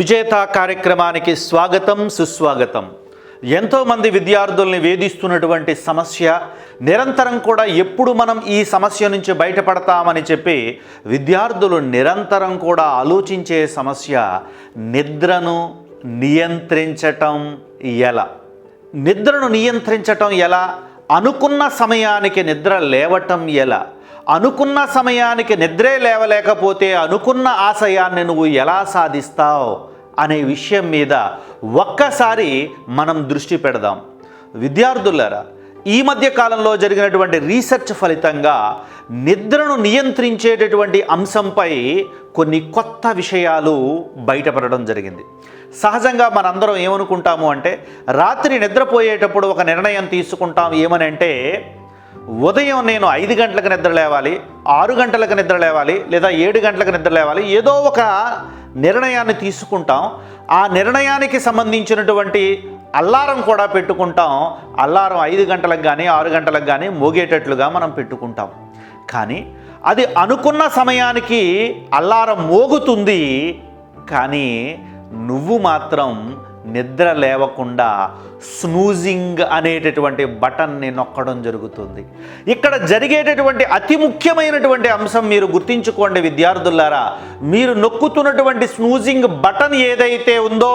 విజేత కార్యక్రమానికి స్వాగతం సుస్వాగతం. ఎంతోమంది విద్యార్థుల్ని వేధిస్తున్నటువంటి సమస్య నిరంతరం కూడా ఎప్పుడు మనం ఈ సమస్య నుంచి బయటపడతామని చెప్పి విద్యార్థులు నిరంతరం కూడా ఆలోచించే సమస్య నిద్రను నియంత్రించటం ఎలా? నిద్రను నియంత్రించటం ఎలా? అనుకున్న సమయానికి నిద్ర లేవటం ఎలా? అనుకున్న సమయానికి నిద్రే లేవలేకపోతే అనుకున్న ఆశయాన్ని నువ్వు ఎలా సాధిస్తావు? అనే విషయం మీద ఒక్కసారి మనం దృష్టి పెడదాం. విద్యార్థులారా ఈ మధ్య కాలంలో జరిగినటువంటి రీసెర్చ్ ఫలితంగా నిద్రను నియంత్రించేటటువంటి అంశంపై కొన్ని కొత్త విషయాలు బయటపడడం జరిగింది. సహజంగా మనందరం ఏమనుకుంటాము అంటే రాత్రి నిద్రపోయేటప్పుడు ఒక నిర్ణయం తీసుకుంటాం ఏమని అంటే ఉదయం నేను ఐదు గంటలకు నిద్ర లేవాలి ఆరు గంటలకు నిద్ర లేవాలి లేదా ఏడు గంటలకు నిద్ర లేవాలి ఏదో ఒక నిర్ణయాన్ని తీసుకుంటాం. ఆ నిర్ణయానికి సంబంధించినటువంటి అల్లారం కూడా పెట్టుకుంటాం. అల్లారం ఐదు గంటలకు కానీ ఆరు గంటలకు కానీ మోగేటట్లుగా మనం పెట్టుకుంటాం. కానీ అది అనుకున్న సమయానికి అల్లారం మోగుతుంది. కానీ నువ్వు మాత్రం నిద్ర లేవకుండా స్నూజింగ్ అనేటటువంటి బటన్ని నొక్కడం జరుగుతుంది. ఇక్కడ జరిగేటటువంటి అతి ముఖ్యమైనటువంటి అంశం మీరు గుర్తించుకోండి విద్యార్థులారా. మీరు నొక్కుతున్నటువంటి స్నూజింగ్ బటన్ ఏదైతే ఉందో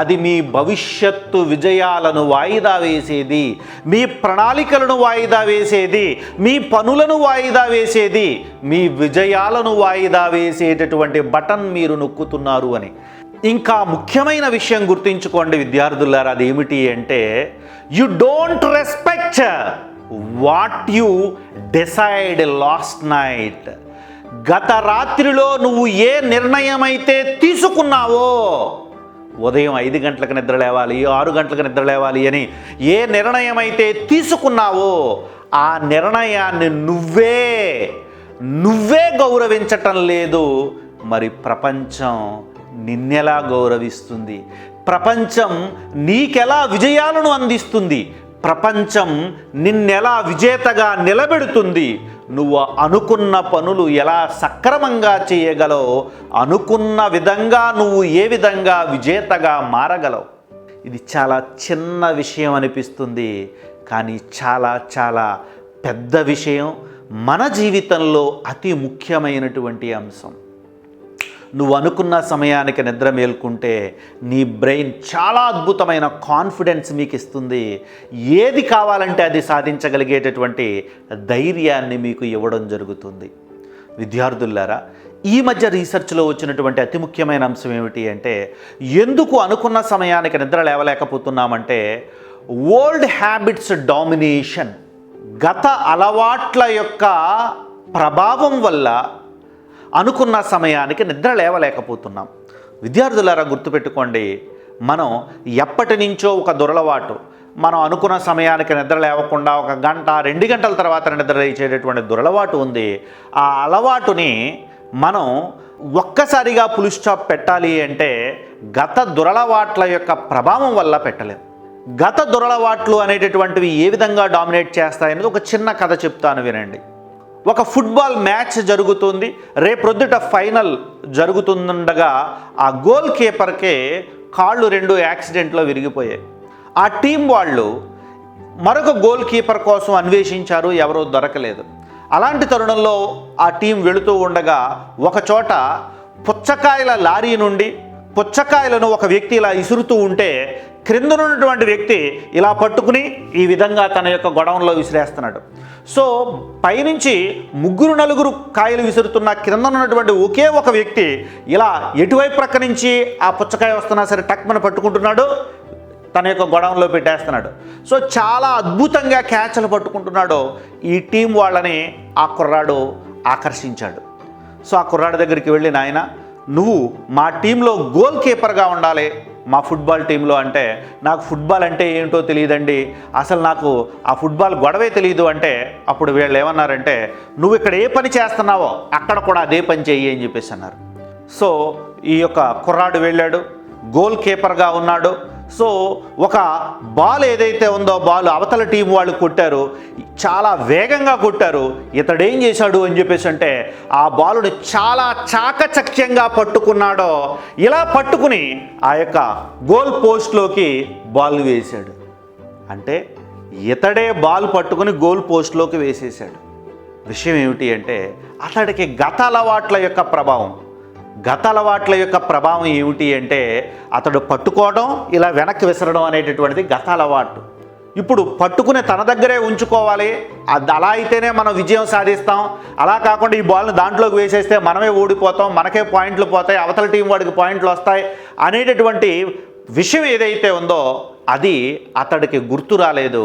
అది మీ భవిష్యత్తు విజయాలను వాయిదా వేసేది మీ ప్రణాళికలను వాయిదా వేసేది మీ పనులను వాయిదా వేసేది మీ విజయాలను వాయిదా వేసేటటువంటి బటన్ మీరు నొక్కుతున్నారు అని. ఇంకా ముఖ్యమైన విషయం గుర్తుంచుకోండి విద్యార్థులారా అది ఏమిటి అంటే you don't respect what you decide last night గత రాత్రిలో నువ్వు ఏ నిర్ణయం అయితే తీసుకున్నావో ఉదయం ఐదు గంటలకు నిద్ర లేవాలి ఆరు గంటలకు నిద్ర లేవాలి అని ఏ నిర్ణయం అయితే తీసుకున్నావో ఆ నిర్ణయాన్ని నువ్వే నువ్వే గౌరవించటం లేదు. మరి ప్రపంచం నిన్నెలా గౌరవిస్తుంది? ప్రపంచం నీకెలా విజయాలను అందిస్తుంది? ప్రపంచం నిన్నెలా విజేతగా నిలబెడుతుంది? నువ్వు అనుకున్న పనులు ఎలా సక్రమంగా చేయగలవు? అనుకున్న విధంగా నువ్వు ఏ విధంగా విజేతగా మారగలవు? ఇది చాలా చిన్న విషయం అనిపిస్తుంది. కానీ చాలా చాలా పెద్ద విషయం మన జీవితంలో అతి ముఖ్యమైనటువంటి అంశం. నువ్వు అనుకున్న సమయానికి నిద్ర మేల్కుంటే నీ బ్రెయిన్ చాలా అద్భుతమైన కాన్ఫిడెన్స్ మీకు ఇస్తుంది ఏది కావాలంటే అది సాధించగలిగేటటువంటి ధైర్యాన్ని మీకు ఇవ్వడం జరుగుతుంది. విద్యార్థులారా ఈ మధ్య రీసెర్చ్లో వచ్చినటువంటి అతి ముఖ్యమైన అంశం ఏమిటి అంటే ఎందుకు అనుకున్న సమయానికి నిద్ర లేవలేకపోతున్నామంటే ఓల్డ్ హ్యాబిట్స్ డామినేషన్ గత అలవాట్ల యొక్క ప్రభావం వల్ల అనుకున్న సమయానికి నిద్ర లేవలేకపోతున్నాం. విద్యార్థులారా గుర్తుపెట్టుకోండి మనం ఎప్పటి నుంచో ఒక దురలవాటు మనం అనుకున్న సమయానికి నిద్ర లేవకుండా ఒక గంట రెండు గంటల తర్వాత నిద్ర లేచేటటువంటి దురలవాటు ఉంది. ఆ అలవాటుని మనం ఒక్కసారిగా పులి స్టాప్ పెట్టాలి అంటే గత దురలవాట్ల యొక్క ప్రభావం వల్ల పెట్టలేము గత దురలవాట్లు అనేటటువంటివి ఏ విధంగా డామినేట్ చేస్తాయనేది ఒక చిన్న కథ చెప్తాను వినండి. ఒక ఫుట్బాల్ మ్యాచ్ జరుగుతుంది. రేపొద్దుట ఫైనల్ జరుగుతుండగా ఆ గోల్ కీపర్కే కాళ్ళు రెండు యాక్సిడెంట్లో విరిగిపోయాయి. ఆ టీం వాళ్ళు మరొక గోల్ కీపర్ కోసం అన్వేషించారు ఎవరూ దొరకలేదు. అలాంటి తరుణంలో ఆ టీం వెళుతూ ఉండగా ఒకచోట పుచ్చకాయల లారీ నుండి పుచ్చకాయలను ఒక వ్యక్తి ఇలా ఇసురుతూ ఉంటే క్రిందనున్నటువంటి వ్యక్తి ఇలా పట్టుకుని ఈ విధంగా తన యొక్క గొడవంలో విసిరేస్తున్నాడు. సో పైనుంచి ముగ్గురు నలుగురు కాయలు విసురుతున్న క్రింద ఉన్నటువంటి ఒకే ఒక వ్యక్తి ఇలా ఎటువైపు ప్రక్క నుంచి ఆ పుచ్చకాయ వస్తున్నా సరే టక్మన పట్టుకుంటున్నాడు తన యొక్క గొడవంలో పెట్టేస్తున్నాడు. సో చాలా అద్భుతంగా క్యాచ్లు పట్టుకుంటున్నాడు. ఈ టీం వాళ్ళని ఆ కుర్రాడు ఆకర్షించాడు. సో ఆ కుర్రాడి దగ్గరికి వెళ్ళి నాయన నువ్వు మా టీంలో గోల్ కీపర్గా ఉండాలి. మా ఫుట్బాల్ టీంలో అంటే నాకు ఫుట్బాల్ అంటే ఏంటో తెలియదండి. అసలు నాకు ఆ ఫుట్బాల్ గొడవే తెలియదు అంటే అప్పుడు వీళ్ళు ఏమన్నారంటే నువ్వు ఇక్కడ ఏ పని చేస్తున్నావో అక్కడ కూడా అదే పని చెయ్యి అని చెప్పేసి అన్నారు. సో ఈ యొక్క కుర్రాడు వెళ్ళాడు గోల్ కీపర్గా ఉన్నాడు. సో ఒక బాల్ ఏదైతే ఉందో బాల్ అవతల టీం వాళ్ళు కొట్టారు చాలా వేగంగా కొట్టారు. ఇతడేం చేశాడు అని చెప్పేసి అంటే ఆ బాలుని చాలా చాకచక్యంగా పట్టుకున్నాడో ఇలా పట్టుకుని ఆ యొక్క గోల్ పోస్ట్లోకి బాల్ వేశాడు. అంటే ఇతడే బాల్ పట్టుకుని గోల్ పోస్ట్లోకి వేసేసాడు విషయం ఏమిటి అంటే అతడికి గత అలవాట్ల యొక్క ప్రభావం. గత అలవాట్ల యొక్క ప్రభావం ఏమిటి అంటే అతడు పట్టుకోవడం ఇలా వెనక్కి విసరడం అనేటటువంటిది గత అలవాటు ఇప్పుడు పట్టుకుని తన దగ్గరే ఉంచుకోవాలి. అది అలా అయితేనే మనం విజయం సాధిస్తాం. అలా కాకుండా ఈ బాల్ని దాంట్లోకి వేసేస్తే మనమే ఓడిపోతాం మనకే పాయింట్లు పోతాయి అవతల టీం వాడికి పాయింట్లు వస్తాయి అనేటటువంటి విషయం ఏదైతే ఉందో అది అతడికి గుర్తు రాలేదు.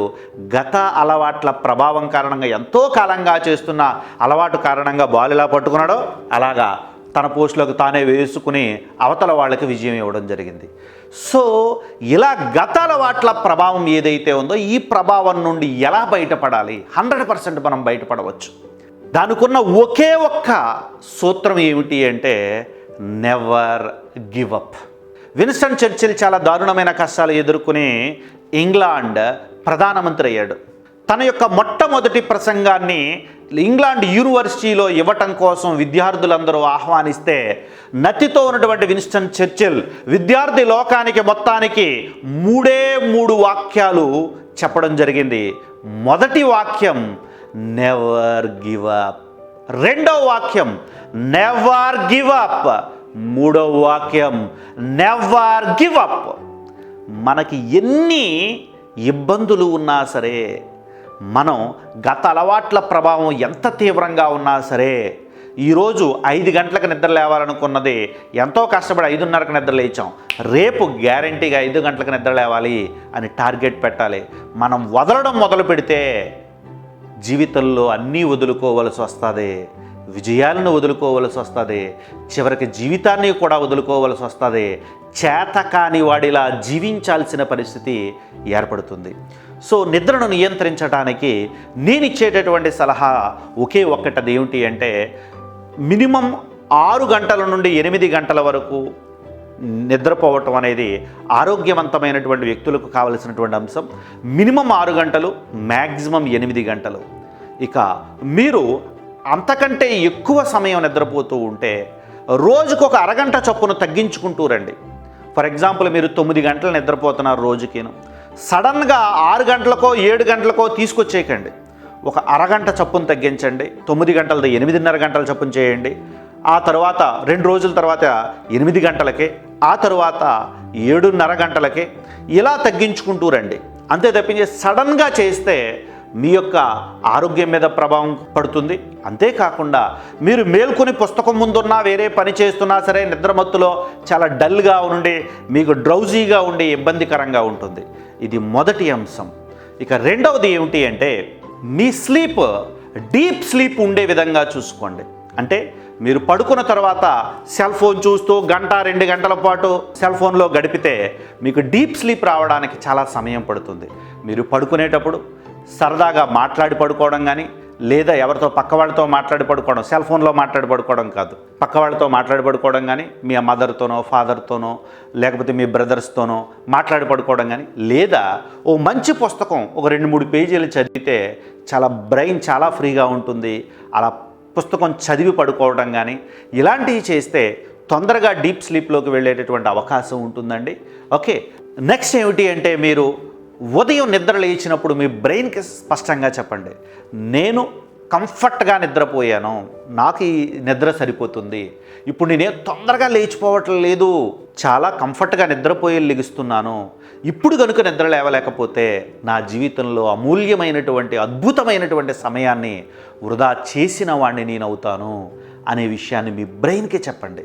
గత అలవాట్ల ప్రభావం కారణంగా ఎంతో కాలంగా చేస్తున్న అలవాటు కారణంగా బాల్ ఎలా పట్టుకున్నాడో అలాగా తన పోస్టులోకి తానే వేసుకుని అవతల వాళ్ళకి విజయం ఇవ్వడం జరిగింది. సో ఇలా గత అలవాట్ల ప్రభావం ఏదైతే ఉందో ఈ ప్రభావం నుండి ఎలా బయటపడాలి? హండ్రెడ్ పర్సెంట్ మనం బయటపడవచ్చు. దానికున్న ఒకే ఒక్క సూత్రం ఏమిటి అంటే never give up Winston Churchill చాలా దారుణమైన కష్టాలు ఎదుర్కొని ఇంగ్లాండ్ ప్రధానమంత్రి అయ్యాడు. తన యొక్క మొట్టమొదటి ప్రసంగాన్ని ఇంగ్లాండ్ యూనివర్సిటీలో ఇవ్వటం కోసం విద్యార్థులందరూ ఆహ్వానిస్తే నతితో ఉన్నటువంటి విన్స్టన్ చర్చిల్ విద్యార్థి లోకానికి మొత్తానికి మూడే మూడు వాక్యాలు చెప్పడం జరిగింది. మొదటి వాక్యం నెవర్ గివ్ అప్ రెండవ వాక్యం నెవర్ గివ్ అప్ మూడవ వాక్యం నెవర్ గివ్ అప్ మనకి ఎన్ని ఇబ్బందులు ఉన్నా సరే మనం గత అలవాట్ల ప్రభావం ఎంత తీవ్రంగా ఉన్నా సరే ఈరోజు ఐదు గంటలకు నిద్ర లేవాలనుకున్నది ఎంతో కష్టపడి ఐదున్నరకు నిద్ర లేచాం. రేపు గ్యారంటీగా ఐదు గంటలకు నిద్ర లేవాలి అని టార్గెట్ పెట్టాలి. మనం వదలడం మొదలు పెడితే జీవితంలో అన్నీ వదులుకోవలసి వస్తుంది. విజయాలను వదులుకోవలసి వస్తుంది. చివరికి జీవితాన్ని కూడా వదులుకోవలసి వస్తుంది. చేత కాని వాడిలా జీవించాల్సిన పరిస్థితి ఏర్పడుతుంది. సో నిద్రను నియంత్రించడానికి నేను ఇచ్చేటటువంటి సలహా ఒకే ఒక్కటది ఏమిటి అంటే మినిమం ఆరు గంటల నుండి ఎనిమిది గంటల వరకు నిద్రపోవటం అనేది ఆరోగ్యవంతమైనటువంటి వ్యక్తులకు కావలసినటువంటి అంశం. మినిమం ఆరు గంటలు మ్యాక్సిమం ఎనిమిది గంటలు. ఇక మీరు అంతకంటే ఎక్కువ సమయం నిద్రపోతూ ఉంటే రోజుకు ఒక అరగంట చొప్పున తగ్గించుకుంటూ రండి. ఫర్ ఎగ్జాంపుల్ మీరు తొమ్మిది గంటలు నిద్రపోతున్నారు రోజుకిను. సడన్గా ఆరు గంటలకో ఏడు గంటలకో తీసుకొచ్చేయకండి. ఒక అరగంట చప్పును తగ్గించండి. తొమ్మిది గంటలది ఎనిమిదిన్నర గంటల చప్పును చేయండి. ఆ తర్వాత రెండు రోజుల తర్వాత ఎనిమిది గంటలకే ఆ తర్వాత ఏడున్నర గంటలకే ఇలా తగ్గించుకుంటూ రండి. అంతే తప్పించి సడన్గా చేస్తే మీ యొక్క ఆరోగ్యం మీద ప్రభావం పడుతుంది. అంతేకాకుండా మీరు మేల్కొని పుస్తకం ముందున్నా వేరే పని చేస్తున్నా సరే నిద్రమత్తులో చాలా డల్గా ఉండి మీకు డ్రౌజీగా ఉండి ఇబ్బందికరంగా ఉంటుంది. ఇది మొదటి అంశం. ఇక రెండవది ఏమిటి అంటే మీ స్లీప్ డీప్ స్లీప్ ఉండే విధంగా చూసుకోండి. అంటే మీరు పడుకున్న తర్వాత సెల్ ఫోన్ చూస్తూ గంట రెండు గంటల పాటు సెల్ ఫోన్లో గడిపితే మీకు డీప్ స్లీప్ రావడానికి చాలా సమయం పడుతుంది. మీరు పడుకునేటప్పుడు సరదాగా మాట్లాడి పడుకోవడం కానీ లేదా ఎవరితో పక్క వాళ్ళతో మాట్లాడి పడుకోవడం సెల్ ఫోన్లో మాట్లాడి పడుకోవడం కాదు. పక్క వాళ్ళతో మాట్లాడి పడుకోవడం కానీ మీ మదర్తోనో ఫాదర్తోనో లేకపోతే మీ బ్రదర్స్తోనో మాట్లాడి పడుకోవడం కానీ లేదా ఓ మంచి పుస్తకం ఒక రెండు మూడు పేజీలు చదివితే చాలా బ్రెయిన్ చాలా ఫ్రీగా ఉంటుంది. అలా పుస్తకం చదివి పడుకోవడం కానీ ఇలాంటివి చేస్తే తొందరగా డీప్ స్లీప్లోకి వెళ్ళేటటువంటి అవకాశం ఉంటుందండి. ఓకే నెక్స్ట్ ఏమిటి అంటే మీరు ఉదయం నిద్ర లేచినప్పుడు మీ బ్రెయిన్కి స్పష్టంగా చెప్పండి. నేను కంఫర్ట్గా నిద్రపోయాను. నాకు ఈ నిద్ర సరిపోతుంది. ఇప్పుడు నేనే తొందరగా లేచిపోవటం లేదు. చాలా కంఫర్ట్గా నిద్రపోయి లెగుస్తున్నాను. ఇప్పుడు కనుక నిద్ర లేవలేకపోతే నా జీవితంలో అమూల్యమైనటువంటి అద్భుతమైనటువంటి సమయాన్ని వృధా చేసిన వాడిని నేను అవుతాను అనే విషయాన్ని మీ బ్రెయిన్కి చెప్పండి.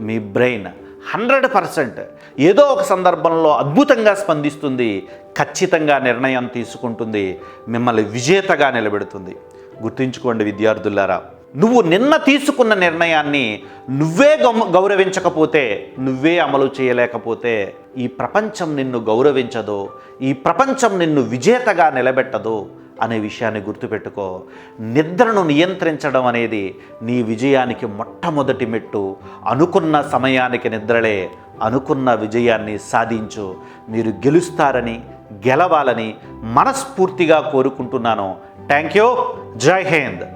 మీ బ్రెయిన్ హండ్రెడ్ పర్సెంట్ ఏదో ఒక సందర్భంలో అద్భుతంగా స్పందిస్తుంది ఖచ్చితంగా నిర్ణయం తీసుకుంటుంది మిమ్మల్ని విజేతగా నిలబెడుతుంది. గుర్తుంచుకోండి విద్యార్థులారా నువ్వు నిన్న తీసుకున్న నిర్ణయాన్ని నువ్వే గౌ- గౌరవించకపోతే నువ్వే అమలు చేయలేకపోతే ఈ ప్రపంచం నిన్ను గౌరవించదు ఈ ప్రపంచం నిన్ను విజేతగా నిలబెట్టదు అనే విషయాన్ని గుర్తుపెట్టుకో. నిద్రను నియంత్రించడం అనేది నీ విజయానికి మొట్టమొదటి మెట్టు. అనుకున్న సమయానికి నిద్రలే అనుకున్న విజయాన్ని సాధించు. మీరు గెలుస్తారని గెలవాలని మనస్ఫూర్తిగా కోరుకుంటున్నాను. Thank you. జై హింద్.